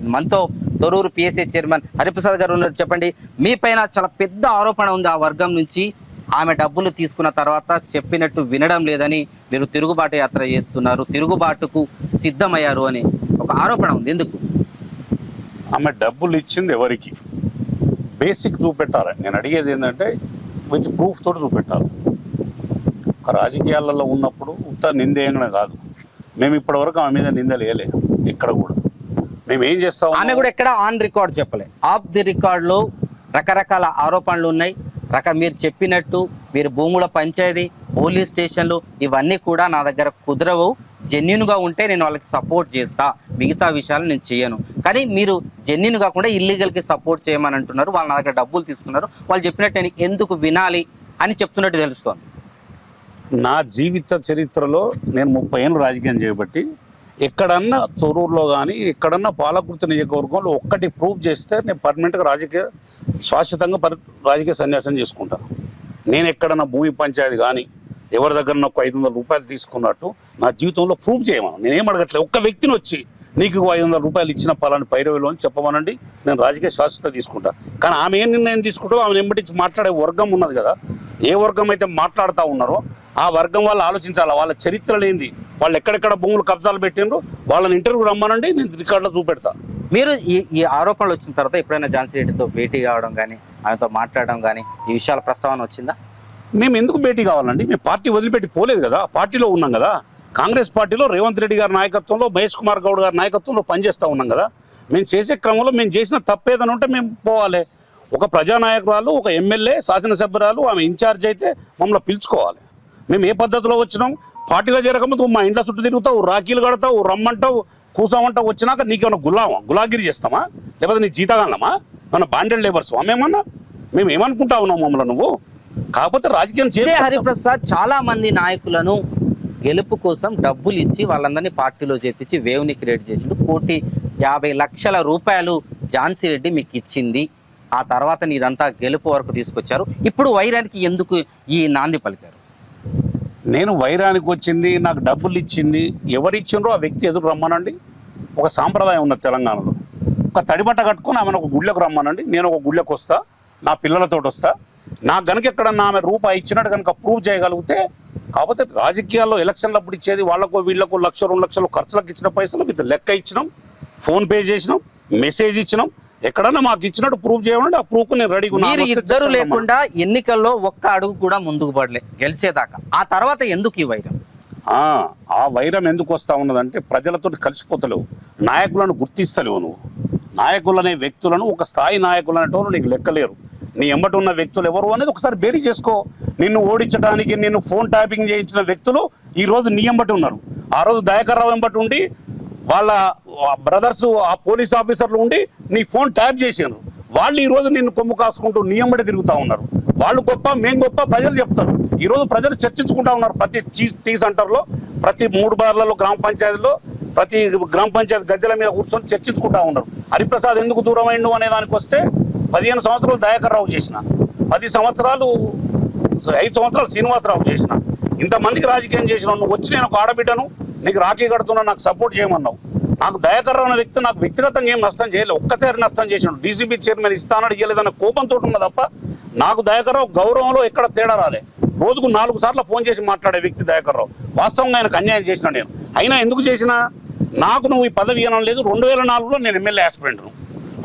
మనతో Thorrur PSA chairman Hariprasad గారు ఉన్నారు. చెప్పండి మీ పైన చాలా పెద్ద ఆరోపణ ఉంది ఆ వర్గం నుంచి. ఆమె డబ్బులు తీసుకున్న తర్వాత చెప్పినట్టు వినడం లేదని మీరు తిరుగుబాటు యాత్ర చేస్తున్నారు. తిరుగుబాటుకు సిద్ధమయ్యారు అని ఒక ఆరోపణ ఉంది. ఎందుకు? ఆమె డబ్బులు ఇచ్చింది ఎవరికి? బేసిక్ చూపెట్టాలి. నేను అడిగేది ఏంటంటే విత్ ప్రూఫ్ తోటి చూపెట్టాలి. ఒక రాజకీయాలలో ఉన్నప్పుడు ఉత్త నిందేయంగానే కాదు. మేము ఇప్పటివరకు ఆమె మీద నిందలు వేయలేము ఎక్కడ కూడా. మేము ఏం చేస్తాం ఆమె కూడా ఎక్కడ ఆన్ రికార్డ్ చెప్పలే. ఆఫ్ ది రికార్డ్లో రకరకాల ఆరోపణలు ఉన్నాయి. రక మీరు చెప్పినట్టు మీరు భూముల పంచాయతీ పోలీస్ స్టేషన్లు ఇవన్నీ కూడా నా దగ్గర కుదరవు. జెన్యున్గా ఉంటే నేను వాళ్ళకి సపోర్ట్ చేస్తా. మిగతా విషయాలు నేను చేయను. కానీ మీరు జెన్యున్ కాకుండా ఇల్లీగల్కి సపోర్ట్ చేయమని అంటున్నారు. వాళ్ళు నా దగ్గర డబ్బులు తీసుకున్నారు. వాళ్ళు చెప్పినట్టు నేను ఎందుకు వినాలి అని చెప్తున్నట్టు తెలుస్తోంది. నా జీవిత చరిత్రలో నేను ముప్పై ఏళ్ళు రాజకీయం చేయబట్టి ఎక్కడన్నా తొరూరులో కానీ ఎక్కడన్నా పాలకుర్తి నియోజకవర్గంలో ఒక్కటి ప్రూవ్ చేస్తే నేను పర్మనెంట్గా రాజకీయ శాశ్వతంగా పరి రాజకీయ సన్యాసం చేసుకుంటాను నేను ఎక్కడన్నా భూమి పంచాయతీ కానీ ఎవరి దగ్గర ఒక ఐదు వందల రూపాయలు తీసుకున్నట్టు నా జీవితంలో ప్రూవ్ చేయమను. నేనేం అడగట్లేదు. ఒక్క వ్యక్తిని వచ్చి నీకు ఐదు వందల రూపాయలు ఇచ్చిన పలాని పైరవిలో అని చెప్పమనండి. నేను రాజకీయ శాశ్వత తీసుకుంటా. కానీ ఆమె ఏం నిర్ణయం తీసుకుంటుందో ఆమె ఎంబడించి మాట్లాడే వర్గం ఉన్నది కదా. ఏ వర్గం అయితే మాట్లాడుతూ ఉన్నారో ఆ వర్గం వాళ్ళు ఆలోచించాలి? వాళ్ళ చరిత్రలేంది? వాళ్ళు ఎక్కడెక్కడ భూములు కబ్జాలు పెట్టిండ్రు వాళ్ళని ఇంటర్వ్యూ రమ్మనండి నేను రికార్డులో చూపెడతా. మీరు ఈ ఈ ఆరోపణలు వచ్చిన తర్వాత ఎప్పుడైనా ఝాన్సీ రెడ్డితో భేటీ కావడం కానీ ఆమెతో మాట్లాడడం కానీ ఈ విషయాల ప్రస్తావన వచ్చిందా? మేము ఎందుకు భేటీ కావాలండి? మేము పార్టీ వదిలిపెట్టి పోలేదు కదా పార్టీలో ఉన్నాం కదా. కాంగ్రెస్ పార్టీలో రేవంత్ రెడ్డి గారి నాయకత్వంలో మహేష్ కుమార్ గౌడ్ గారి నాయకత్వంలో పనిచేస్తూ ఉన్నాం కదా. మేము చేసే క్రమంలో మేము చేసిన తప్పేదని ఉంటే మేము పోవాలి. ఒక ప్రజానాయకురాలు ఒక ఎమ్మెల్యే శాసనసభ్యురాలు ఆమె ఇన్ఛార్జ్ అయితే మమ్మల్ని పిలుచుకోవాలి. మేము ఏ పద్ధతిలో వచ్చినాం? పార్టీలో చేరకముందు మా ఇంట్లో చుట్టూ తిరుగుతావు రాఖీలు కడతావు రమ్మంటావు కూసామంటావు వచ్చినాక నీకేమైనా గులామా? గులాగిరి చేస్తామా? లేకపోతే నీ జీతగానమా ఏమన్నా బాండెడ్ లేబర్స్ మేమన్నా? మేము ఏమనుకుంటా ఉన్నాం మమ్మల్ని నువ్వు? కాకపోతే రాజకీయం చేయాలి హరిప్రసాద్ చాలా మంది నాయకులను గెలుపు కోసం డబ్బులు ఇచ్చి వాళ్ళందరినీ పార్టీలో చేర్పించి వేవ్ని క్రియేట్ చేసిండు. కోటి యాభై లక్షల రూపాయలు ఝాన్సీ రెడ్డి మీకు ఇచ్చింది. ఆ తర్వాత నీదంతా గెలుపు వరకు తీసుకొచ్చారు. ఇప్పుడు వైరానికి ఎందుకు ఈ నాంది పలికారు? నేను వైరానికి వచ్చింది నాకు డబ్బులు ఇచ్చింది ఎవరిచ్చిండ్రో ఆ వ్యక్తి ఎదురు రమ్మనండి. ఒక సాంప్రదాయం ఉన్నది తెలంగాణలో. ఒక తడిబట్ట కట్టుకొని ఆమెను ఒక గుళ్ళకు రమ్మనండి. నేను ఒక గుళ్ళకు వస్తా నా పిల్లలతో వస్తా. నాకు కనుక ఎక్కడన్నా ఆమె రూపాయి ఇచ్చినట్టు కనుక ప్రూవ్ చేయగలిగితే కాకపోతే రాజకీయాల్లో ఎలక్షన్లప్పుడు ఇచ్చేది వాళ్ళకు వీళ్ళకు లక్ష రెండు లక్షలు ఖర్చులకు ఇచ్చిన పైసలు విత్ లెక్క ఇచ్చినాం. ఫోన్పే చేసినాం మెసేజ్ ఇచ్చినాం. ఎక్కడన్నా మాకు ఇచ్చినట్టు ప్రూవ్ చేయమంటే ఆ ప్రూఫ్ నేను రెడీగా మీరు ఇద్దరు లేకుండా ఎన్నికల్లో ఒక్క అడుగు కూడా ముందుకు పడలే గెలిచేదాకా. ఆ తర్వాత ఎందుకు ఈ వైరం? ఆ ఆ వైరం ఎందుకు వస్తా ఉన్నదంటే ప్రజలతో కలిసిపోతలేవు నాయకులను గుర్తిస్తలేవు నువ్వు. నాయకులనే వ్యక్తులను ఒక స్థాయి నాయకులు అనేటోళ్ళు నీకు లెక్కలేరు. నీ ఎంబటి ఉన్న వ్యక్తులు ఎవరు అనేది ఒకసారి బేరీ చేసుకో. నిన్ను ఓడించడానికి నిన్ను ఫోన్ ట్యాపింగ్ చేయించిన వ్యక్తులు ఈ రోజు నీ ఎంబటి ఉన్నారు. ఆ రోజు దయాకర్ రావు ఎంబటి ఉండి వాళ్ళ బ్రదర్స్ ఆ పోలీస్ ఆఫీసర్లు ఉండి నీ ఫోన్ ట్యాప్ చేశాను. వాళ్ళు ఈరోజు నిన్ను కొమ్ము కాసుకుంటూ నీ తిరుగుతూ ఉన్నారు. వాళ్ళు గొప్ప మేము గొప్ప ప్రజలు చెప్తారు. ఈరోజు ప్రజలు చర్చించుకుంటా ఉన్నారు ప్రతి టీ సెంటర్లో ప్రతి మూడు బార్లలో గ్రామ పంచాయతీలో ప్రతి గ్రామ పంచాయతీ గద్దెల మీద కూర్చొని చర్చించుకుంటా ఉన్నారు. హరిప్రసాద్ ఎందుకు దూరం అయిండు అనే దానికి వస్తే పదిహేను సంవత్సరాలు దయాకర్ రావు చేసిన. పది సంవత్సరాలు ఐదు సంవత్సరాలు శ్రీనివాసరావు చేసిన. ఇంతమందికి రాజకీయం చేసిన నువ్వు వచ్చి నేను ఒక ఆడబిడ్డను నీకు రాఖీ కడుతున్నా నాకు సపోర్ట్ చేయమన్నావు. నాకు దయాకర్ అన్న వ్యక్తి నాకు వ్యక్తిగతంగా ఏం నష్టం చేయలేదు. ఒక్కసారి నష్టం చేసినాడు డీసీబీ చైర్మన్ ఇస్తానని ఇయ్యలేదన్న కోపంతో ఉన్న తప్ప నాకు దయాకర్ రావు గౌరవంలో ఎక్కడ తేడా రాలే. రోజుకు నాలుగు సార్లు ఫోన్ చేసి మాట్లాడే వ్యక్తి దయాకర్ రావు. వాస్తవంగా ఆయనకు అన్యాయం చేసిన నేను. అయినా ఎందుకు చేసినా? నాకు నువ్వు ఈ పదవి ఇవ్వడం లేదు. రెండు వేల నాలుగులో నేను ఎమ్మెల్యే ఆస్పిరెంట్ను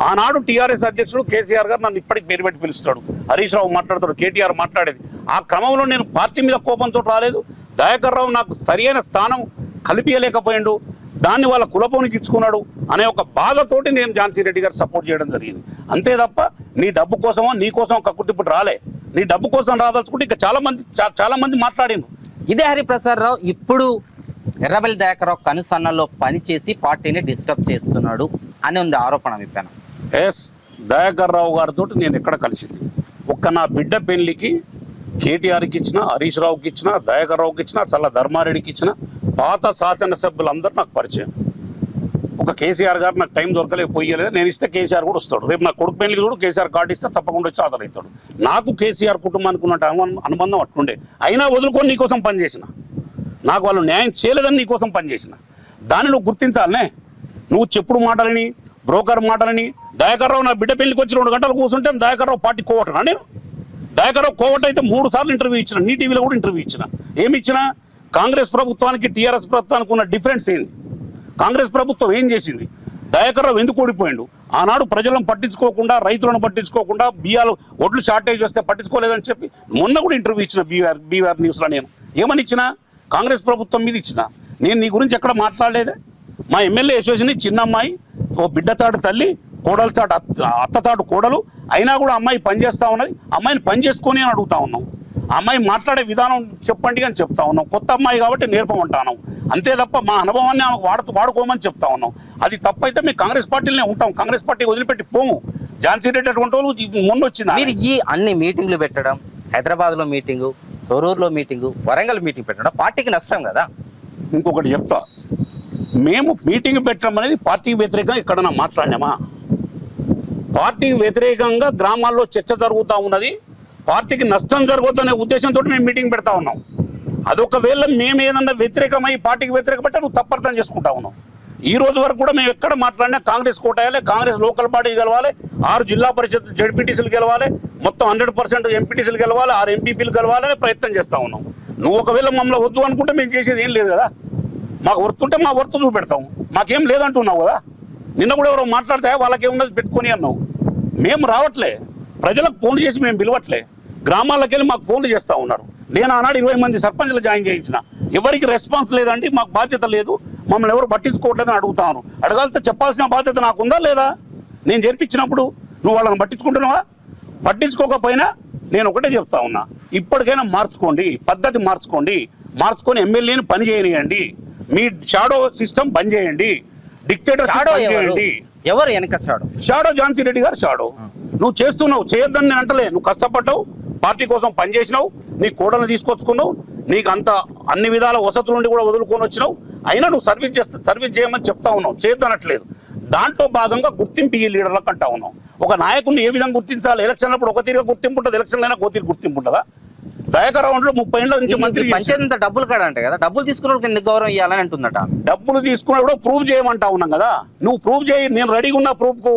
ఆనాడు టీఆర్ఎస్ అధ్యక్షుడు కేసీఆర్ గారు నన్ను ఇప్పటికి పేరు పెట్టి పిలుస్తాడు. హరీష్ రావు మాట్లాడతాడు. కేటీఆర్ మాట్లాడేది. ఆ క్రమంలో నేను పార్టీ మీద కోపంతో రాలేదు. దయాకర్ రావు నాకు సరియైన స్థానం కల్పించలేకపోయిండు దాన్ని వాళ్ళ కులపోనికి ఇచ్చుకున్నాడు అనే ఒక బాధతోటి నేను ఝాన్సీ రెడ్డి గారు సపోర్ట్ చేయడం జరిగింది. అంతే తప్ప నీ డబ్బు కోసమో నీ కోసం కక్కుర్తిప్పుడు రాలే. నీ డబ్బు కోసం రాదలుచుకుంటే ఇంకా చాలా మంది చాలా మంది మాట్లాడిండు ఇదే హరిప్రసాద్ రావు ఇప్పుడు ఎర్రబెల్లి దయాకరావు కనుసన్నల్లో పనిచేసి పార్టీని డిస్టర్బ్ చేస్తున్నాడు అని ఉంది ఆరోపణ మీ పైన ఎస్ దయాకర్ రావు గారితో నేను ఎక్కడ కలిసింది? ఒక్క నా బిడ్డ పెళ్ళికి కేటీఆర్కి ఇచ్చిన హరీష్ రావుకి ఇచ్చిన దయాకర్ రావుకి ఇచ్చిన చల్ల ధర్మారెడ్డికి ఇచ్చిన పాత శాసనసభ్యులందరూ నాకు పరిచయం. ఒక కేసీఆర్ గారు నాకు టైం దొరకలేదు పోయలేదు. నేను ఇస్తే కేసీఆర్ కూడా వస్తాడు. రేపు నా కొడుకు పెళ్ళికి కూడా కేసీఆర్ కార్డు ఇస్తే తప్పకుండా వచ్చి ఆదరవుతాడు నాకు కేసీఆర్ కుటుంబానికి ఉన్న అనుబంధం అట్టుండే. అయినా వదులుకొని నీకోసం పనిచేసిన నాకు వాళ్ళు న్యాయం చేయలేదని నీకోసం పనిచేసిన దాన్ని నువ్వు గుర్తించాలనే. నువ్వు చెప్పుడు మాటలని బ్రోకర్ మాటలని దయాకర్రావు నా బిడ్డ పెళ్ళికి వచ్చి రెండు గంటలు కూర్చుంటే దయాకర్రావు పార్టీ కోవటనా నేను? దయాకర్రావు కోవట్ అయితే మూడు సార్లు ఇంటర్వ్యూ ఇచ్చిన నీ టీవీలో కూడా ఇంటర్వ్యూ ఇచ్చిన. ఏమి ఇచ్చిన? కాంగ్రెస్ ప్రభుత్వానికి టీఆర్ఎస్ ప్రభుత్వానికి ఉన్న డిఫరెన్స్ ఏంది? కాంగ్రెస్ ప్రభుత్వం ఏం చేసింది? దయాకర్రావు ఎందుకు ఓడిపోయాడు? ఆనాడు ప్రజలను పట్టించుకోకుండా రైతులను పట్టించుకోకుండా బియ్యాలు ఒడ్లు షార్టేజ్ వస్తే పట్టించుకోలేదని చెప్పి మొన్న కూడా ఇంటర్వ్యూ ఇచ్చిన బీఆర్ బీఆర్ న్యూస్లో నేను. ఏమని ఇచ్చిన? కాంగ్రెస్ ప్రభుత్వం మీద ఇచ్చిన. నేను నీ గురించి ఎక్కడ మాట్లాడలేదే? మా ఎమ్మెల్యే యశోసిని చిన్న అమ్మాయి ఓ బిడ్డ తల్లి కోడల చాటు అత్త చాటు కోడలు అయినా కూడా అమ్మాయి పని చేస్తా ఉన్నది. అమ్మాయిని పని చేసుకొని అని అడుగుతా ఉన్నాం. అమ్మాయి మాట్లాడే విధానం చెప్పండి అని చెప్తా ఉన్నాం. కొత్త అమ్మాయి కాబట్టి నేర్పమంటాను అంతే తప్ప మా అనుభవాన్ని ఆమెకు వాడుతూ వాడుకోమని చెప్తా ఉన్నాం. అది తప్పైతే మేము కాంగ్రెస్ పార్టీలోనే ఉంటాం. కాంగ్రెస్ పార్టీ వదిలిపెట్టి పోము. ఝాన్సీ రెడ్డి అటువంటి వాళ్ళు మొన్న వచ్చింది మీరు ఈ అన్ని మీటింగ్లు పెట్టడం హైదరాబాద్లో మీటింగు తొరూరులో మీటింగు వరంగల్ మీటింగ్ పెట్టడం పార్టీకి నష్టం కదా? ఇంకొకటి చెప్తా. మేము మీటింగ్ పెట్టడం అనేది పార్టీకి వ్యతిరేకంగా ఎక్కడన్నా మాట్లాడినామా? పార్టీకి వ్యతిరేకంగా గ్రామాల్లో చర్చ జరుగుతూ ఉన్నది. పార్టీకి నష్టం జరగొద్దనే ఉద్దేశంతో మేము మీటింగ్ పెడతా ఉన్నాం. అదొకవేళ మేము ఏదన్నా వ్యతిరేకమై పార్టీకి వ్యతిరేకపడితే నువ్వు తప్పర్థం చేసుకుంటా ఉన్నావు ఈ రోజు వరకు కూడా మేము ఎక్కడ మాట్లాడినా కాంగ్రెస్ కోటాయాలి కాంగ్రెస్ లోకల్ పార్టీ గెలవాలి ఆరు జిల్లా పరిషత్ జడ్పీటీసీలు గెలవాలి మొత్తం హండ్రెడ్ పర్సెంట్ ఎంపీటీసీలు గెలవాలి ఆరు ఎంపీపీలు గెలవాలని ప్రయత్నం చేస్తా ఉన్నాం. నువ్వు ఒకవేళ మమ్మల్ని వద్దు అనుకుంటే మేము చేసేది ఏం లేదు కదా. మాకు వర్తుంటే మా వర్త్ చూపెడతాం. మాకేం లేదంటున్నావు కదా. నిన్న కూడా ఎవరో మాట్లాడితే వాళ్ళకేమున్నది పెట్టుకొని అన్నావు. మేము రావట్లే. ప్రజలకు ఫోన్లు చేసి మేము పిలవట్లే. గ్రామాలకు వెళ్ళి మాకు ఫోన్లు చేస్తూ ఉన్నారు. నేను ఆనాడు ఇరవై మంది సర్పంచ్లు జాయిన్ చేయించిన. ఎవరికి రెస్పాన్స్ లేదండి మాకు బాధ్యత లేదు. మమ్మల్ని ఎవరు పట్టించుకోవట్లేదని అడుగుతాను అడగాలితే చెప్పాల్సిన బాధ్యత నాకుందా లేదా? నేను జరిపించినప్పుడు నువ్వు వాళ్ళని పట్టించుకుంటున్నావా? పట్టించుకోకపోయినా నేను ఒకటే చెప్తా ఉన్నా. ఇప్పటికైనా మార్చుకోండి. పద్ధతి మార్చుకోండి. మార్చుకొని ఎమ్మెల్యేని పని చేయనియండి. మీ షాడో సిస్టమ్ బంద్ చేయండి. డిక్టేటర్ ఎవరు? వెనక షాడో షాడో ఝాన్సీ రెడ్డి గారు షాడో నువ్వు చేస్తున్నావు చేయొద్దని నేను అంటలే. నువ్వు కష్టపడ్డావు పార్టీ కోసం పనిచేసినావు నీ కోడలు తీసుకొచ్చుకున్నావు నీకు అంత అన్ని విధాల వసతుల నుండి కూడా వదులుకొని వచ్చినావు. అయినా నువ్వు సర్వీస్ చేస్తా సర్వీస్ చేయమని చెప్తా ఉన్నావు. చేయొద్దనట్లేదు దాంట్లో భాగంగా గుర్తింపు ఈ లీడర్లకు అంటా ఉన్నావు. ఒక నాయకుడిని ఏ విధంగా గుర్తించాలి? ఎలక్షన్ అప్పుడు ఒక తీరుగా గుర్తింపు ఉంటుంది ఎలక్షన్ అయినా ఒక తీరు గుర్తింపు ఉంటుందా? దయాకర్ రౌండ్లో ముప్పై ఏళ్ళ నుంచి మంత్రి. పంచాయతీ డబ్బులు కాడ అంటే కదా. డబ్బులు తీసుకున్నప్పుడు ఎందుకు గౌరవం ఇవ్వాలని అంటుందట. డబ్బులు తీసుకున్నప్పుడు ప్రూవ్ చేయమంటా ఉన్నాం కదా. నువ్వు ప్రూవ్ చేయి నేను రెడీగా ఉన్నా ప్రూఫ్కు.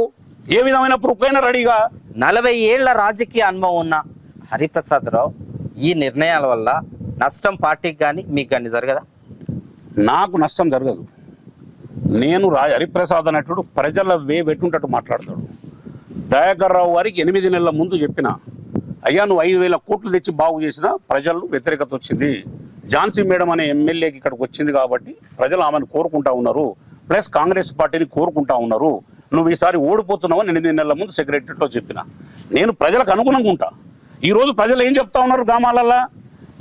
ఏ విధమైన ప్రూఫ్ అయినా రెడీగా. నలభై ఏళ్ళ రాజకీయ అనుభవం ఉన్న హరిప్రసాద్ రావు ఈ నిర్ణయాల వల్ల నష్టం పార్టీకి కానీ మీకు కానీ జరగదా? నాకు నష్టం జరగదు. నేను రా హరిప్రసాద్ అనేటుడు ప్రజల వే వెట్టుంటట్టు మాట్లాడతాడు. దయాకర్ రావు గారికి ఎనిమిది నెలల ముందు చెప్పిన అయ్యా నువ్వు ఐదు వేల కోట్లు తెచ్చి బాగు చేసినా ప్రజలు వ్యతిరేకత వచ్చింది. ఝాన్సీ మేడం అనే ఎమ్మెల్యేకి ఇక్కడికి వచ్చింది కాబట్టి ప్రజలు ఆమెను కోరుకుంటా ఉన్నారు. ప్లస్ కాంగ్రెస్ పార్టీని కోరుకుంటా ఉన్నారు. నువ్వు ఈసారి ఓడిపోతున్నావు ఎనిమిది నెలల ముందు సెక్రటరీలో చెప్పిన. నేను ప్రజలకు అనుగుణంగా ఉంటా. ఈరోజు ప్రజలు ఏం చెప్తా ఉన్నారు గ్రామాలల్లో?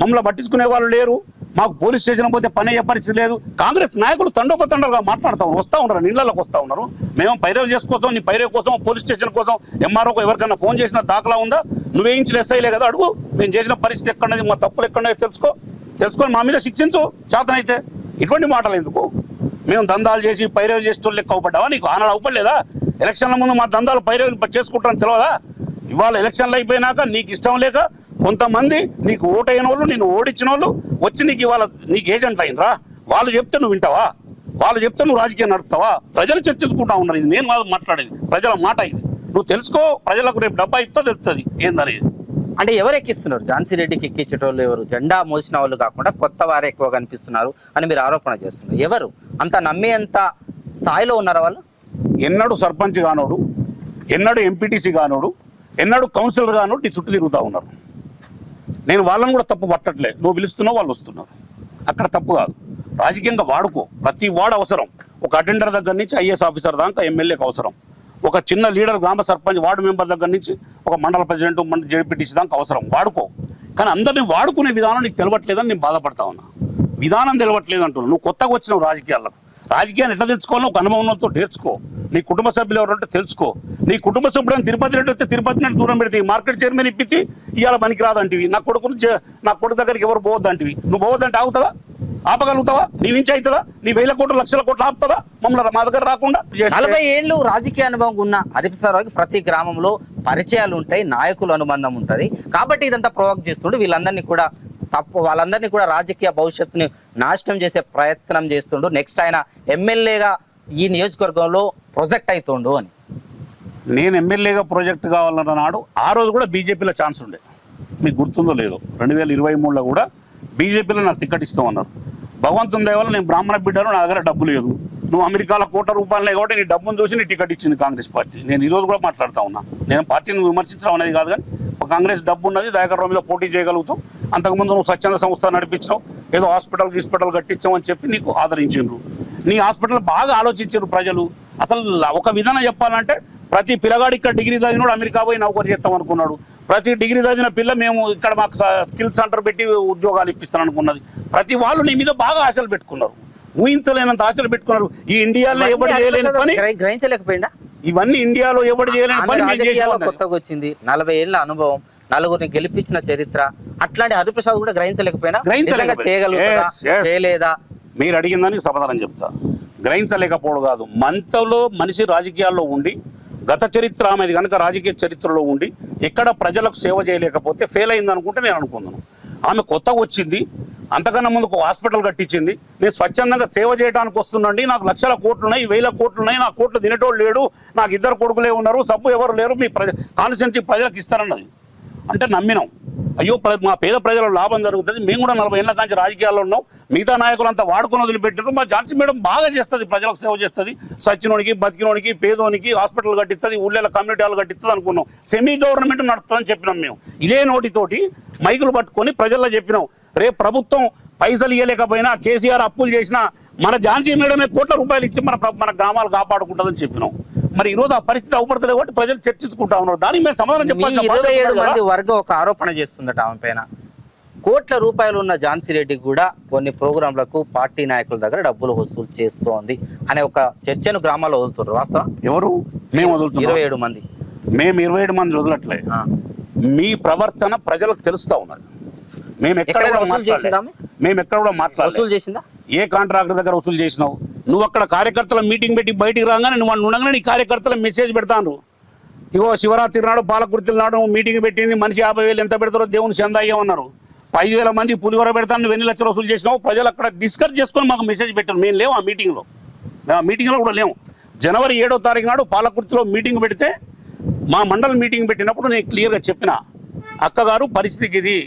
మమ్మల్ని పట్టించుకునే వాళ్ళు లేరు. మాకు పోలీస్ స్టేషన్ పోతే పని అయ్యే పరిస్థితి లేదు. కాంగ్రెస్ నాయకులు తండోపతండగా మాట్లాడుతూ ఉన్నారు వస్తూ ఉన్నారు నీళ్ళలోకి వస్తూ ఉన్నారు. మేము పైరవ్ చేసుకోసం నీ పైరవ్ కోసం పోలీస్ స్టేషన్ కోసం ఎంఆర్ఓ ఎవరికైనా ఫోన్ చేసిన దాఖలా ఉందా? నువ్వేయించిన ఎస్ఐలే కదా అడుగు. మేము చేసిన పరిస్థితి ఎక్కడనేది మా తప్పులు ఎక్కడనే తెలుసుకో. తెలుసుకొని మా మీద శిక్షించు చేతనైతే. ఇటువంటి మాటలు ఎందుకు? మేము దందాలు చేసి పైరవ్ చేసేటోళ్ళు లెక్క అవపడ్డావా నీకు? ఆనాడు అవ్వలేదా ఎలక్షన్ల ముందు మా దందాలు పైరవ్ చేసుకుంటారని తెలియదా ఇవాళ ఎలక్షన్లు అయిపోయినాక నీకు ఇష్టం లేక కొంతమంది నీకు ఓటైన వాళ్ళు నిన్ను ఓడించిన వాళ్ళు వచ్చి నీకు ఇవాళ నీకు ఏజెంట్ అయినరా వాళ్ళు చెప్తే నువ్వు వింటావా? వాళ్ళు చెప్తే నువ్వు రాజకీయం నడుపుతావా? ప్రజలు చర్చించుకుంటా ఉన్నారు. ఇది నేను కాదు మాట్లాడేది. ప్రజల మాట ఇది. నువ్వు తెలుసుకో ప్రజలకు రేపు డబ్బా ఇస్తా తెలుస్తుంది. ఏందనేది? అంటే ఎవరు ఎక్కిస్తున్నారు? ఝాన్సీ రెడ్డికి ఎక్కించేటోళ్ళు ఎవరు? జెండా మోసిన వాళ్ళు కాకుండా కొత్త వారే ఎక్కువ కనిపిస్తున్నారు అని మీరు ఆరోపణ చేస్తున్నారు. ఎవరు? అంత నమ్మేంత స్థాయిలో ఉన్నారా వాళ్ళు? ఎన్నడూ సర్పంచ్ కానోడు ఎన్నడూ ఎంపీటీసీ కానోడు ఎన్నడూ కౌన్సిలర్ కానోడు నీ చుట్టూ తిరుగుతూ ఉన్నారు. నేను వాళ్ళని కూడా తప్పు పట్టట్లే నువ్వు పిలుస్తున్నావు వాళ్ళు వస్తున్నారు. అక్కడ తప్పు కాదు. రాజకీయంగా వాడుకో. ప్రతి వాడు అవసరం. ఒక అటెండర్ దగ్గర నుంచి ఐఏఎస్ ఆఫీసర్ దాకా ఎమ్మెల్యేకి అవసరం. ఒక చిన్న లీడర్ గ్రామ సర్పంచ్ వార్డు మెంబర్ దగ్గర నుంచి ఒక మండల ప్రెసిడెంట్ మండల జడ్పీటీసీ దాకా అవసరం. వాడుకో. కానీ అందరినీ వాడుకునే విధానం నీకు తెలవట్లేదని నేను బాధపడతా ఉన్నా. విధానం తెలవట్లేదు అంటున్నావు నువ్వు కొత్తగా వచ్చినావు రాజకీయాలకు రాజకీయాన్ని ఎట్లా తెచ్చుకోవాలో ఒక అనుభవంతో నేర్చుకో. నీ కుటుంబ సభ్యులు ఎవరంటే తెలుసుకో. నీ కుటుంబ సభ్యుడు అని తిరుపతి రెడ్డి వస్తే తిరుపతి రెడ్డి దూరం పెడితే మార్కెట్ చైర్మన్ ఇప్పించి ఇవాళ పనికి రాదంటివి నా కొడుకును నా కొడుకు దగ్గరికి ఎవరు పోవద్దంటివి. నువ్వు పోవద్దంటే ఆగుతుందా ఆపగలుగుతావా? నీ నుంచి అవుతుందా? నీ వేల కోట్లు లక్షల కోట్లు ఆపుతుందా మమ్మల్ని మా దగ్గర రాకుండా నలభై ఏళ్ళు రాజకీయ అనుభవం ఉన్న హరిప్రసాద్ ప్రతి గ్రామంలో పరిచయాలు ఉంటాయి నాయకుల అనుబంధం ఉంటుంది. కాబట్టి ఇదంతా ప్రొవోక్ చేస్తుండే. వీళ్ళందరినీ కూడా తప్పు. వాళ్ళందరినీ కూడా రాజకీయ భవిష్యత్తుని నాశనం చేసే ప్రయత్నం చేస్తుండు. నెక్స్ట్ ఆయన ఎమ్మెల్యేగా ఈ నియోజకవర్గంలో ప్రొజెక్ట్ అవుతుండు అని. నేను ఎమ్మెల్యేగా ప్రొజెక్ట్ కావాలన్న నాడు ఆ రోజు కూడా బీజేపీలో ఛాన్స్ ఉండే. మీకు గుర్తుందో లేదో. రెండు వేల ఇరవై మూడులో కూడా బీజేపీలో నాకు టికెట్ ఇస్తామన్నారు. భగవంతుని దయ నేను బ్రాహ్మణ బిడ్డను నా దగ్గర డబ్బు లేదు. నువ్వు అమెరికాలో కోట రూపాయలు కాబట్టి నీ డబ్బును చూసి నీ టికెట్ ఇచ్చింది కాంగ్రెస్ పార్టీ. నేను ఈరోజు కూడా మాట్లాడుతా ఉన్నా. నేను పార్టీని విమర్శించడం అనేది కాదు కానీ ఒక కాంగ్రెస్ డబ్బు ఉన్నది దయాకర్రావు మీద పోటీ చేయగలుగుతాం. అంతకుముందు నువ్వు స్వచ్ఛంద సంస్థ నడిపించావు ఏదో హాస్పిటల్ హాస్పిటల్ కట్టించావు అని చెప్పి నీకు ఆదరించిండ్రు. నీ హాస్పిటల్ బాగా ఆలోచించారు ప్రజలు. అసలు ఒక విధానం చెప్పాలంటే ప్రతి పిల్లగాడు ఇక్కడ డిగ్రీ చదివినోడు అమెరికా పోయి నౌకరు చేస్తాం అనుకున్నాడు. ప్రతి డిగ్రీ చదివిన పిల్ల మేము ఇక్కడ మాకు స్కిల్ సెంటర్ పెట్టి ఉద్యోగాలు ఇప్పిస్తాను అనుకున్నది. ప్రతి వాళ్ళు నీ మీద బాగా ఆశలు పెట్టుకున్నారు. ఊహించలేనంత ఆశలు పెట్టుకున్నారు. ఈ ఇండియాలో ఎవరు చేయలేని పని? గ్రహి- గ్రహించలేకపోయిందా ఇవన్నీ ఇండియాలో ఎవరు చేయలేని పని కొత్తగా వచ్చింది. నలభై ఏళ్ళ అనుభవం నలుగురిని గెలిపించిన చరిత్ర అట్లాంటి హరిప్రసాద్ కూడా గ్రహించలేకపోయినా? yes. చేయలేదా? మీరు అడిగిందని సమాధానం చెప్తా. గ్రహించలేకపోవడం కాదు. మనతో మనిషి రాజకీయాల్లో ఉండి గత చరిత్ర ఆమెది కనుక రాజకీయ చరిత్రలో ఉండి ఎక్కడ ప్రజలకు సేవ చేయలేకపోతే ఫెయిల్ అయింది అనుకుంటే నేను అనుకున్నాను ఆమె కొత్తగా వచ్చింది. అంతకన్నా ముందు ఒక హాస్పిటల్ కట్టించింది. నేను స్వచ్ఛందంగా సేవ చేయడానికి వస్తున్నాండి నాకు లక్షల కోట్లున్నాయి వేల కోట్లున్నాయి. నా కోట్లు తినేటోళ్ళు లేడు. నాకు ఇద్దరు కొడుకులే ఉన్నారు. సబ్బు ఎవరు లేరు. మీ ప్రజ కాన్స్టిట్యున్సీ ప్రజలకు ఇస్తారన్నది. అంటే నమ్మినాం. అయ్యో ప్ర- మా పేద ప్రజల లాభం జరుగుతుంది. మేము కూడా నలభై ఏళ్ళ కాంచి రాజకీయాల్లో ఉన్నాం. మిగతా నాయకులంతా వాడుకొని వదిలిపెట్టారు మా ఝాన్సీ మేడం బాగా చేస్తుంది ప్రజలకు సేవ చేస్తుంది. సచ్చినోనికి బతికినోనికి పేదోనికి హాస్పిటల్ కట్టిస్తుంది ఊళ్ళో కమ్యూనిటీ హాల్ కట్టిస్తుంది అనుకున్నాం. సెమీ గవర్నమెంట్ నడుస్తుందని చెప్పినాం మేము. ఇదే నోటితోటి మైకులు పట్టుకొని ప్రజల్లో చెప్పినాం. రేపు ప్రభుత్వం పైసలు ఇవ్వలేకపోయినా కేసీఆర్ అప్పులు చేసినా మన ఝాన్సీ మేడమే కోట్ల రూపాయలు ఇచ్చి మన మన గ్రామాలు కాపాడుకుంటుందని చెప్పినాం. మరి ఈ రోజు ఆ పరిస్థితి అవపడతలేదు కాబట్టి ప్రజలు చర్చించుకుంటా ఉన్నారు. దానికి మేము సమాధానం ఇరవై బాధ్యత ఏడు? మంది వర్గం ఒక ఆరోపణ చేస్తుందట ఆమె పైన. కోట్ల రూపాయలు ఉన్న ఝాన్సీ రెడ్డికి కూడా కొన్ని ప్రోగ్రాంలకు పార్టీ నాయకుల దగ్గర డబ్బులు వసూలు చేస్తోంది అనే ఒక చర్చను గ్రామాల్లో వదులుతున్నారు. వాస్తవం? ఎవరు? మేము వదులుతున్నాం. ఇరవై ఏడు మంది. మేము ఇరవై ఏడు మంది వదలట్లే. మీ ప్రవర్తన ప్రజలకు తెలుస్తా ఉన్నది. మేము ఎక్కడ కూడా వసూలు మాట్లాడలే. చేసిందా ఆమె? మేము ఎక్కడ కూడా మాట్లాడలేదు. వసూలు చేసిందా? ఏ కాంట్రాక్టర్ దగ్గర వసూలు చేసినావు? నువ్వు అక్కడ కార్యకర్తల మీటింగ్ పెట్టి బయటికి రాగానే నువ్వు అక్కడ ఉండగానే నీ కార్యకర్తల మెసేజ్ పెడతాను ఇగో శివరాత్రి నాడు పాలకుర్తుల నాడు మీటింగ్ పెట్టింది మనిషి యాభై వేలు ఎంత పెడతారో దేవుని చందా అన్నారు ఐదు వేల మంది పులిహోర పెడతాను ఎన్ని లక్షలు వసూలు చేసినావు ప్రజలు అక్కడ డిస్కస్ చేసుకొని మాకు మెసేజ్ పెట్టారు. మేము లేవు ఆ మీటింగ్లో మేము ఆ మీటింగ్లో కూడా లేవు. జనవరి ఏడో తారీఖు నాడు పాలకుర్తిలో మీటింగ్ పెడితే మా మండలి మీటింగ్ పెట్టినప్పుడు నేను క్లియర్గా చెప్పిన అక్కగారు పరిస్థితికి ఇది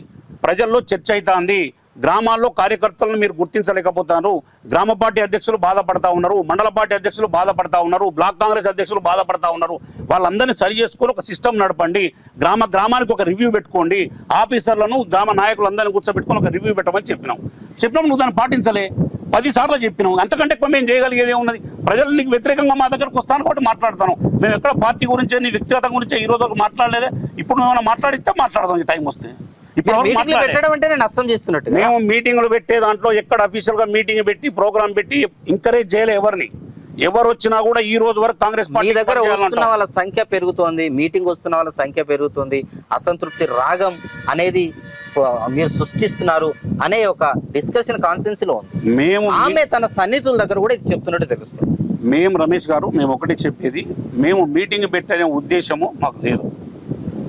ప్రజల్లో చర్చ అవుతుంది గ్రామాల్లో కార్యకర్తలను మీరు గుర్తించలేకపోతున్నారు. గ్రామ పార్టీ అధ్యక్షులు బాధపడతా ఉన్నారు. మండల పార్టీ అధ్యక్షులు బాధపడతా ఉన్నారు. బ్లాక్ కాంగ్రెస్ అధ్యక్షులు బాధపడతా ఉన్నారు. వాళ్ళందరినీ సరి చేసుకొని ఒక సిస్టమ్ నడపండి. గ్రామ గ్రామానికి ఒక రివ్యూ పెట్టుకోండి. ఆఫీసర్లను గ్రామ నాయకులందరినీ కూర్చోబెట్టుకొని ఒక రివ్యూ పెట్టమని చెప్పినాం. చెప్పినాం నువ్వు దాన్ని పాటించలే. పది సార్లు చెప్పినాం అంతకంటే ఎక్కువ మేము చేయగలిగేది ఉన్నది ప్రజలు నీకు వ్యతిరేకంగా మా దగ్గరకు వస్తాను కాబట్టి మాట్లాడతాను మేము ఎక్కడ పార్టీ గురించి నీ వ్యక్తిగతం గురించి ఈ రోజు వరకు మాట్లాడలేదే. ఇప్పుడు మేము మాట్లాడిస్తే మాట్లాడదాం ఈ టైం వస్తే. ఇప్పుడు. పెట్టడం అంటేనే నష్టం చేస్తున్నట్టు మేము మీటింగ్లు పెట్టే దాంట్లో ఎక్కడ అఫీషియల్గా మీటింగ్ పెట్టి ప్రోగ్రామ్ పెట్టి ఎంకరేజ్ చేయలే ఎవరిని. ఎవరు వచ్చినా కూడా ఈ రోజు వరకు కాంగ్రెస్ పార్టీ దగ్గర వస్తున్న. వాళ్ళ సంఖ్య పెరుగుతోంది మీటింగ్ వస్తున్న వాళ్ళ సంఖ్య పెరుగుతుంది అసంతృప్తి రాగం అనేది మీరు సృష్టిస్తున్నారు అనే ఒక డిస్కషన్ కాన్సెన్స్లో ఉంది. మేము ఆమె తన సన్నిధుల దగ్గర కూడా ఇది చెప్తున్నట్టు తెలుస్తుంది. మేము రమేష్ గారు మేము ఒకటి చెప్పేది మేము మీటింగ్ పెట్టే ఉద్దేశము మాకు లేదు.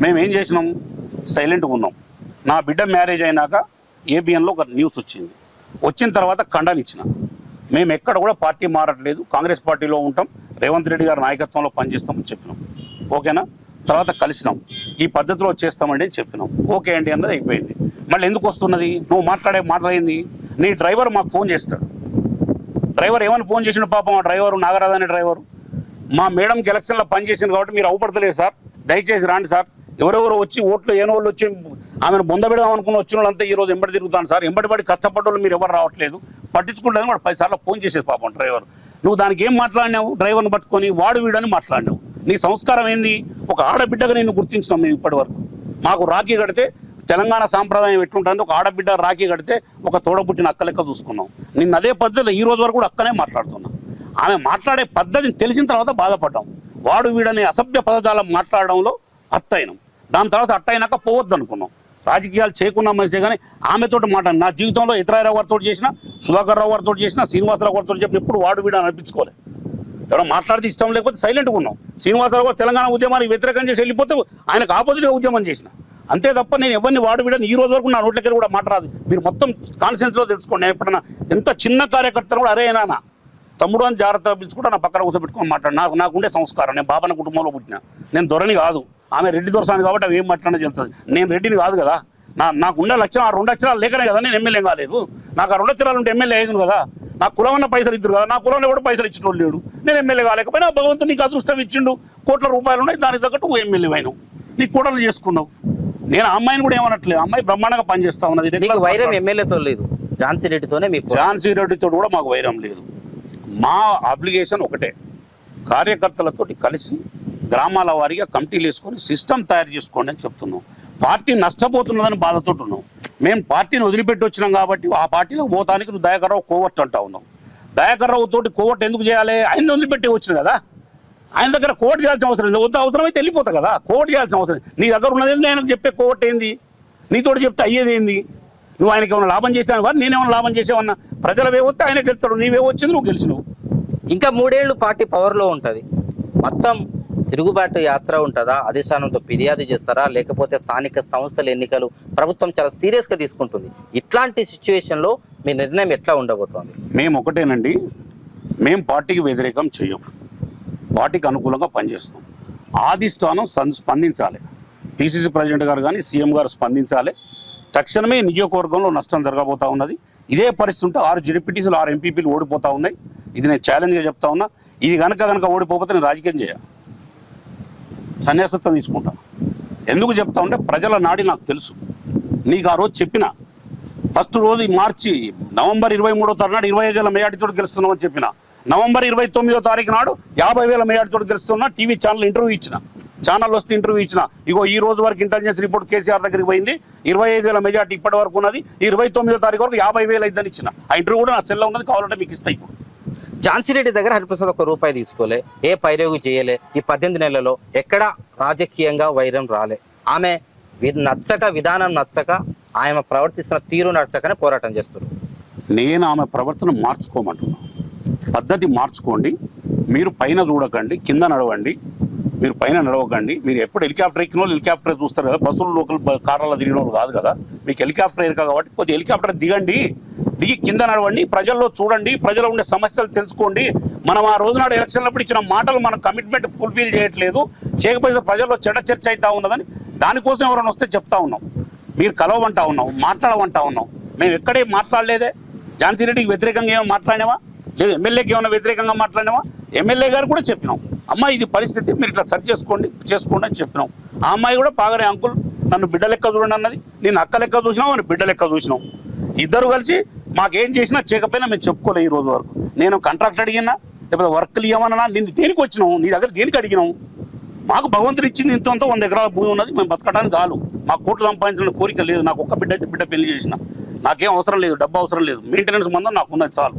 మేము ఏం చేసినాం సైలెంట్గా ఉన్నాం. నా బిడ్డ మ్యారేజ్ అయినాక ఏబిఎన్లో ఒక న్యూస్ వచ్చింది. వచ్చిన తర్వాత ఖండన ఇచ్చిన. మేము ఎక్కడ కూడా పార్టీ మారట్లేదు. కాంగ్రెస్ పార్టీలో ఉంటాం. రేవంత్ రెడ్డి గారి నాయకత్వంలో పనిచేస్తామని చెప్పినాం. ఓకేనా? తర్వాత కలిసినాం. ఈ పద్ధతిలో చేస్తామండి అని చెప్పినాం. ఓకే అండి అన్నది అయిపోయింది. మళ్ళీ ఎందుకు వస్తున్నది? నువ్వు మాట్లాడే మాట్లాడింది నీ డ్రైవర్ మాకు ఫోన్ చేస్తాడు. డ్రైవర్ ఏమని ఫోన్ చేసిన పాపం? ఆ డ్రైవర్ నాగరాజు అనే డ్రైవర్. మా మేడంకి ఎలక్షన్లో పనిచేసింది కాబట్టి మీరు అవపడతలేదు సార్. దయచేసి రాండి సార్. ఎవరెవరు వచ్చి ఓట్లు ఏనో వాళ్ళు వచ్చి ఆమెను బొందబెడదాం అనుకుని వచ్చిన వాళ్ళంతా ఈ రోజు ఎంబడి తిరుగుతాను సార్. ఎంబడి పడి కష్టపడ్డ మీరు ఎవరు రావట్లేదు. పట్టించుకుంటాను వాడు పదిసార్లు ఫోన్ చేసేది పాపం డ్రైవర్. నువ్వు దానికి ఏం మాట్లాడినావు? డ్రైవర్ని పట్టుకొని వాడు వీడని మాట్లాడినావు. నీ సంస్కారం ఏంది? ఒక ఆడబిడ్డగా నేను గుర్తించినాం మేము ఇప్పటి వరకు. మాకు రాఖీ కడితే తెలంగాణ సాంప్రదాయం ఎట్లుంటుంది? ఒక ఆడబిడ్డ రాఖీ కడితే ఒక తోడబుట్టిన అక్క లెక్క చూసుకున్నాం. నిన్న అదే పద్ధతిలో ఈ రోజు వరకు కూడా అక్కనే మాట్లాడుతున్నా. ఆమె మాట్లాడే పద్ధతిని తెలిసిన తర్వాత బాధపడ్డాం. వాడు వీడని అసభ్య పదజాలం మాట్లాడడంలో అత్తయినాం దాని తర్వాత అట్టయినాక పోవద్దు అనుకున్నాం. రాజకీయాలు చేయకుండా మంచిదే కానీ ఆమెతో మాట నా జీవితంలో ఇతరారావు గారితో చేసిన సుధాకర్ రావు గారితో చేసిన శ్రీనివాసరావు గారితో చెప్పిన ఎప్పుడు వాడు వీడు అని అనిపించుకోలేదు ఎవరో మాట్లాడితే ఇష్టం లేకపోతే సైలెంట్గా ఉన్నాం. శ్రీనివాసరావు గారు తెలంగాణ ఉద్యమానికి వ్యతిరేకం చేసి వెళ్ళిపోతే ఆయనకు ఆపోజిట్గా ఉద్యమం చేసిన. అంతే తప్ప నేను ఎవరిని వాడు వీడని ఈ రోజు వరకు నా నోట్లకి కూడా మాట్లాడదు మీరు మొత్తం కాన్ఫిడెన్స్లో తెలుసుకోండి. నేను ఎప్పుడన్నా ఎంత చిన్న కార్యకర్తను కూడా అరే నాన్న తమ్ముడు అని జాగ్రత్తగా పిలుచుకుంటే నా పక్కన కూర్చోబెట్టుకొని మాట్లాడు. నాకు నాకుండే సంస్కారం. నేను బాబన కుటుంబంలో పుట్టిన. నేను దొరని కాదు. ఆమె రెడ్డి దొరసాని కాబట్టి అవి ఏం మాట్లాడినా చెప్తుంది నేను రెడ్డిని కాదు కదా. నా నాకు ఉండే లక్షణం ఆ రెండు అక్షరాలు లేకనే కదా నేను ఎమ్మెల్యే కాలేదు. నాకు ఆ రెండు అక్షరాలు ఉంటే ఎమ్మెల్యే అయ్యింది కదా. నా కులం ఉన్న పైసలు ఇద్దరు కదా. నా కులంలో కూడా పైసలు ఇచ్చిన వాళ్ళు లేడు. నేను ఎమ్మెల్యే కాలేకపోయినా భగవంతుడు నీకు అదృష్టం ఇచ్చిండు. కోట్ల రూపాయలు ఉన్నాయి. దానికి తగ్గట్టు నువ్వు ఎమ్మెల్యే అయినావు. నీ కూడలు చేసుకున్నావు. నేను అమ్మాయిని కూడా ఏమనట్లేదు. అమ్మాయి బ్రహ్మాండంగా పనిచేస్తా ఉన్నది. వైరం ఎమ్మెల్యేతో లేదు. ఝాన్సీ రెడ్డితోనే మీకు ఝాన్సీ రెడ్డితో కూడా మాకు వైరం లేదు. మా అప్లికేషన్ ఒకటే. కార్యకర్తలతోటి కలిసి గ్రామాల వారిగా కమిటీలు వేసుకొని సిస్టమ్ తయారు చేసుకోండి అని చెప్తున్నాం. పార్టీ నష్టపోతున్నదని బాధతో ఉన్నాం. మేము పార్టీని వదిలిపెట్టి వచ్చినాం కాబట్టి ఆ పార్టీలో పోతానికి నువ్వు దయాకర్రావు కోవట్ అంటా ఉన్నావు. దయాకర్రావు తోటి కోవట్ ఎందుకు చేయాలి? ఆయన వదిలిపెట్టి వచ్చిన కదా. ఆయన దగ్గర కోట్ చేయాల్సిన అవసరం లేదు. వద్ద అవసరమైతే వెళ్ళిపోతా కదా. కోట్ చేయాల్సిన అవసరం నీ దగ్గర ఉన్నది ఏంది? ఆయనకు చెప్పే కోట్ ఏంది? నీతో చెప్తే అయ్యేది ఏంది? నువ్వు ఆయనకి ఏమైనా లాభం చేసావు కానీ నేనేమైనా లాభం చేసావన్నా ప్రజలు ఏవొస్తే ఆయన గెలుస్తాడు. నీవే వచ్చింది నువ్వు గెలిచినావు. ఇంకా మూడేళ్ళు పార్టీ పవర్లో ఉంటుంది. మొత్తం తిరుగుబాటు యాత్ర ఉంటుందా? అధిష్టానంతో ఫిర్యాదు చేస్తారా? లేకపోతే స్థానిక సంస్థల ఎన్నికలు ప్రభుత్వం చాలా సీరియస్గా తీసుకుంటుంది. ఇట్లాంటి సిచ్యువేషన్లో మీ నిర్ణయం ఎట్లా ఉండబోతోంది? మేము ఒకటేనండి. మేము పార్టీకి వ్యతిరేకం చేయం. పార్టీకి అనుకూలంగా పనిచేస్తాం. ఆది స్పందించాలి. పిసిసి ప్రెసిడెంట్ గారు కానీ సీఎం గారు స్పందించాలి. తక్షణమే నియోజకవర్గంలో నష్టం జరగబోతా ఉన్నది. ఇదే పరిస్థితి ఉంటే ఆరు జడ్పీటీసీలు ఆరు ఎంపీపీలు ఓడిపోతూ ఉన్నాయి. ఇది నేను ఛాలెంజ్గా చెప్తా ఉన్నా. ఇది కనుక కనుక ఓడిపోతే నేను రాజకీయం చేయాలి. సన్యాసత్వం తీసుకుంటాను ఎందుకు చెప్తా ఉంటే ప్రజల నాడి నాకు తెలుసు. నీకు ఆ రోజు చెప్పిన ఫస్ట్ రోజు ఈ మార్చి నవంబర్ ఇరవై మూడో తారీఖు నాడు ఇరవై ఐదు వేల మేయాటితో గెలుస్తున్నామని చెప్పిన. నవంబర్ ఇరవై తొమ్మిదో తారీఖు నాడు యాభై వేల మేయాటితో గెలుస్తున్నా టీవీ ఛానల్ ఇంటర్వ్యూ ఇచ్చిన. ఛానల్ వస్తే ఇంటర్వ్యూ ఇచ్చిన. ఇగో ఈ రోజు వరకు ఇంటెలిజెన్స్ రిపోర్ట్ కేసీఆర్ దగ్గరికి పోయింది. ఇరవై ఐదు వేల మెజార్టీ ఇప్పటి వరకు ఉన్నది. ఇరవై తొమ్మిదో తారీఖు వరకు యాభై వేలు అయిందని ఇచ్చిన. ఆ ఇంటర్వ్యూ కూడా నా సెల్లో ఉన్నది కావాలంటే మీకు ఇస్తాయి ఇప్పుడు. రెడ్డి దగ్గర హరిప్రసాద్ ఒక రూపాయి తీసుకోలే ఏ పైరేగు చేయలే. ఈ పద్దెనిమిది నెలలో ఎక్కడ రాజకీయంగా వైరం రాలే. ఆమె నచ్చక విధానం నచ్చక ఆమె ప్రవర్తిస్తున్న తీరు నచ్చకనే పోరాటం చేస్తారు నేను ఆమె ప్రవర్తన మార్చుకోమంటున్నాను పద్ధతి మార్చుకోండి మీరు పైన చూడకండి కింద నడవండి మీరు పైన నడవకండి. మీరు ఎప్పుడు హెలికాప్టర్ ఎక్కిన వాళ్ళు హెలికాప్టర్ చూస్తారు కదా బస్సులు లోకల్ కార్లలో తిరిగిన వాళ్ళు కాదు కదా. మీకు హెలికాప్టర్ ఎరక కాబట్టి కొద్దిగా హెలికాప్టర్ దిగండి. దిగి కింద నడవండి. ప్రజల్లో చూడండి. ప్రజలు ఉండే సమస్యలు తెలుసుకోండి. మనం ఆ రోజు నాడు ఎలక్షన్లప్పుడు ఇచ్చిన మాటలు మన కమిట్మెంట్ ఫుల్ఫిల్ చేయట్లేదు. చేయకపోతే ప్రజల్లో చెడ్డ చర్చ అవుతా ఉన్నదని దానికోసం ఎవరైనా వస్తే చెప్తా ఉన్నాం. మీరు కలవంటా ఉన్నాం. మాట్లాడమంటా ఉన్నాం. మేము ఎక్కడే మాట్లాడలేదే. ఝాన్సీ రెడ్డికి వ్యతిరేకంగా ఏమైనా మాట్లాడినావా? లేదు ఎమ్మెల్యేకి ఏమైనా వ్యతిరేకంగా మాట్లాడినావా? ఎమ్మెల్యే గారు కూడా చెప్పినాం. అమ్మ ఇది పరిస్థితి. మీరు ఇట్లా సరి చేసుకోండి చేసుకోండి అని చెప్పినాం. ఆ అమ్మాయి కూడా పాగరే అంకుల్. నన్ను బిడ్డ లెక్క చూడండి అన్నది. నేను అక్క లెక్క చూసినావు అని బిడ్డ లెక్క చూసినాం. ఇద్దరు కలిసి మాకేం చేసినా చేయకపోయినా మేము చెప్పుకోలే ఈ రోజు వరకు. నేను కాంట్రాక్ట్ అడిగినా లేకపోతే వర్క్లు ఇవ్వమన్నా నేను దేనికి వచ్చినావు? నీ దగ్గర దేనికి అడిగినావు? మాకు భగవంతుడు ఇచ్చింది ఇంత వంద ఎకరాల భూమి ఉన్నది మేము బతకడానికి చాలు. మా కోట్లు సంపాదించిన కోరిక లేదు. నాకు ఒక్క బిడ్డ అయితే బిడ్డ పెళ్ళి చేసిన. నాకేం అవసరం లేదు డబ్బు అవసరం లేదు. మెయింటెనెన్స్ మందం నాకు ఉన్నది చాలు.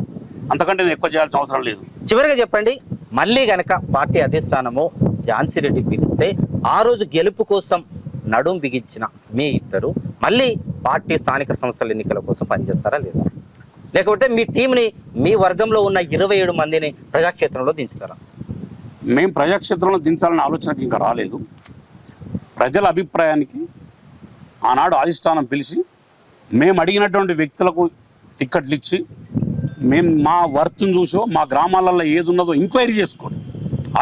అంతకంటే నేను ఎక్కువ చేయాల్సిన అవసరం లేదు. చివరిగా చెప్పండి మళ్ళీ గనక పార్టీ అధిష్టానము ఝాన్సీ రెడ్డి పిలిస్తే ఆ రోజు గెలుపు కోసం నడుం బిగించిన మీ ఇద్దరు మళ్ళీ పార్టీ స్థానిక సంస్థల ఎన్నికల కోసం పనిచేస్తారా లేదా? లేకపోతే మీ టీంని మీ వర్గంలో ఉన్న ఇరవై ఏడు మందిని ప్రజాక్షేత్రంలో దించుతారా? మేము ప్రజాక్షేత్రంలో దించాలనే ఆలోచనకి ఇంకా రాలేదు. ప్రజల అభిప్రాయానికి ఆనాడు అధిష్టానం పిలిచి మేము అడిగినటువంటి వ్యక్తులకు టిక్కెట్లు ఇచ్చి మేము మా వర్త్ని చూసో మా గ్రామాలలో ఏది ఉన్నదో ఎంక్వైరీ చేసుకోండి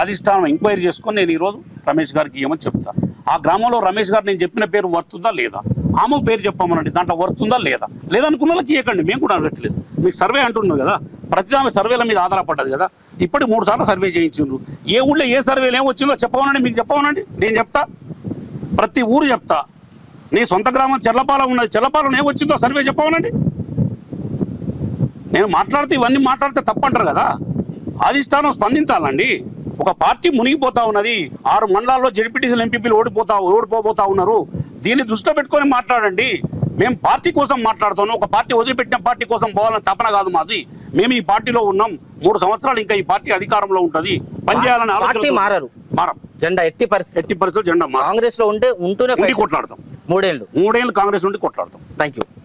అధిష్టానం ఎంక్వైరీ చేసుకొని నేను ఈరోజు రమేష్ గారికి ఏమని చెప్తాను? ఆ గ్రామంలో రమేష్ గారు నేను చెప్పిన పేరు వర్తుందా లేదా? ఆమె పేరు చెప్పమనండి. దాంట్లో వర్తుందా లేదా? లేదనుకున్న వాళ్ళకి ఇవ్వకండి మేము కూడా అనట్లేదు. మీకు సర్వే అంటున్నారు కదా. ప్రతి ఆమె సర్వేల మీద ఆధారపడ్డది కదా. ఇప్పటి మూడు సార్లు సర్వే చేయించిండ్రు. ఏ ఊళ్ళో ఏ సర్వేలు ఏం వచ్చిందో చెప్పమనండి. మీకు చెప్పమనండి. నేను చెప్తా. ప్రతి ఊరు చెప్తా. నీ సొంత గ్రామం చెల్లపాలెం ఉన్నది. చెల్లపాలెం ఏం వచ్చిందో సర్వే చెప్పమనండి. నేను మాట్లాడితే ఇవన్నీ మాట్లాడితే తప్పంటారు కదా. అధిష్టానం స్పందించాలండి. ఒక పార్టీ మునిగిపోతా ఉన్నది. ఆరు మండలాల్లో జడ్పీటీసీలు ఎంపీపీలు ఓడిపోతా ఓడిపోబోతా ఉన్నారు. దీన్ని దృష్టిలో పెట్టుకొని మాట్లాడండి. మేము పార్టీ కోసం మాట్లాడుతున్నాం. ఒక పార్టీ వదిలిపెట్టిన పార్టీ కోసం పోవాలని తపన కాదు మాది. మేము ఈ పార్టీలో ఉన్నాం. మూడు సంవత్సరాలు ఇంకా ఈ పార్టీ అధికారంలో ఉంటది. పనిచేయాలని ఆలోచన మారరు. మారం. జెండా ఎట్టి పరిస్థితి ఎట్టి పరిస్థితుల్లో జెండా కాంగ్రెస్లో ఉంటే ఉంటూనే కొట్లాడతాం. మూడేళ్ళు. మూడేళ్ళు కాంగ్రెస్ నుండి కొట్లాడతాం. Thank you